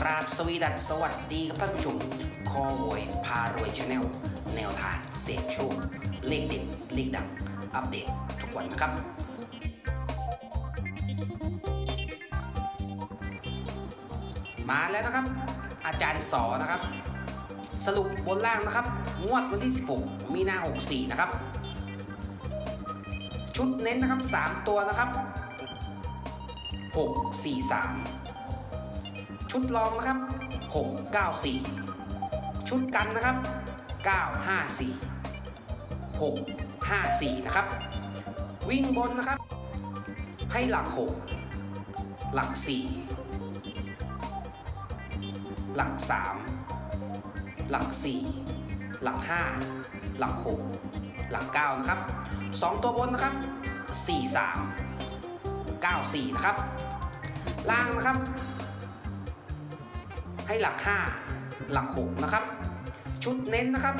กราบสวีดัสสวัสดีครับท่านผู้ชมคอหวยพารวยชาแนลแนวทางเสียงโชคเลขเด็ดเลขดัง อัปเดตทุกวันนะครับ มาแล้วนะครับ อาจารย์สอนะครับ สรุปบนล่างนะครับ งวดวันที่ 16 มีนา 64 นะครับ ชุดเน้นนะครับ 3 ตัวนะครับ 6 4 3 ชุดรองนะครับ 6 9 4 ชุดกันนะครับ 9 5 4 6 5 4 นะครับ วิ่งบนนะครับ ให้หลัก 6 หลัก 4 หลัก 3 หลัก 4 หลัก 5 หลัก 6 หลัก 9 นะครับ 2 ตัวบนนะครับ 4 3 9 4 นะครับ ล่างนะครับ ให้หลัก 5 หลัก 6 นะครับ ชุดเน้นนะครับ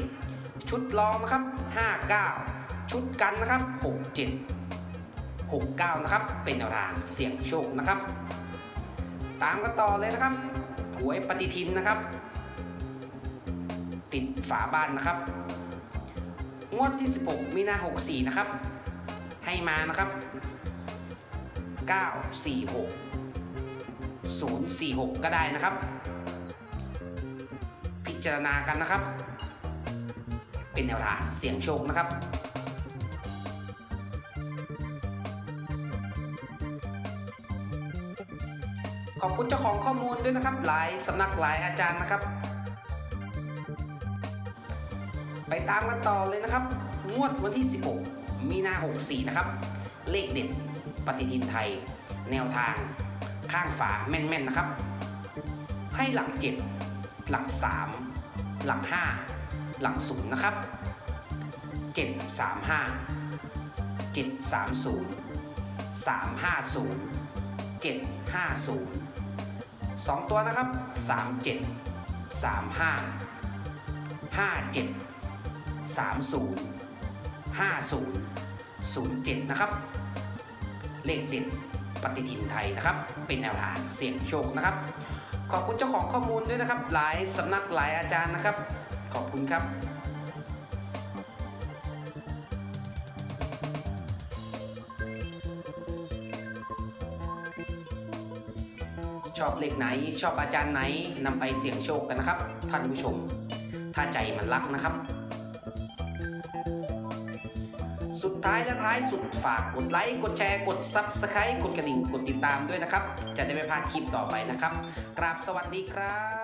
57 ชุดรองนะครับ 59 ชุดกันนะครับ 67 69 นะครับ เป็นแนวทางเสี่ยงโชคนะครับ ตามกันต่อเลยนะครับหวยปฏิทินนะครับ ติดฝาบ้านนะครับ งวดที่ 16 มีนา 64 นะครับ ให้มานะครับ 946 046 ก็ได้นะครับ พิจารณากันนะครับ เป็นแนวทางเสี่ยงโชคนะครับขอบคุณเจ้าของข้อมูลด้วยนะครับ หลายสำนักหลายอาจารย์นะครับ ไปตามกันต่อเลยนะครับ งวดวันที่ 16 มีนา 64 นะครับ เลขเด็ดปฏิทินไทย แนวทาง ข้างฝาแม่นๆนะครับ ให้หลัก 7 หลัก 3 หลัก 5 หลัก 0 นะครับ 735 730 350 750 2 ตัวนะครับ 37 35 57 30 50 07 นะครับ เลขเด็ด ปฏิทินไทยนะครับ เป็นแนวทางเสี่ยงโชคนะครับ ขอบคุณเจ้าของข้อมูลด้วยนะครับ หลายสำนักหลายอาจารย์นะครับ ขอบคุณครับชอบเลขไหน ชอบอาจารย์ไหนนำไปเสี่ยงโชคกันนะครับ ท่านผู้ชม ถ้าใจมันรักนะครับ สุดท้ายและท้ายสุดฝากกดไลค์กดแชร์กด Subscribe กดกระดิ่งกดติดตามด้วยนะครับ จะได้ไม่พลาดคลิปต่อไปนะครับ กราบสวัสดีครับ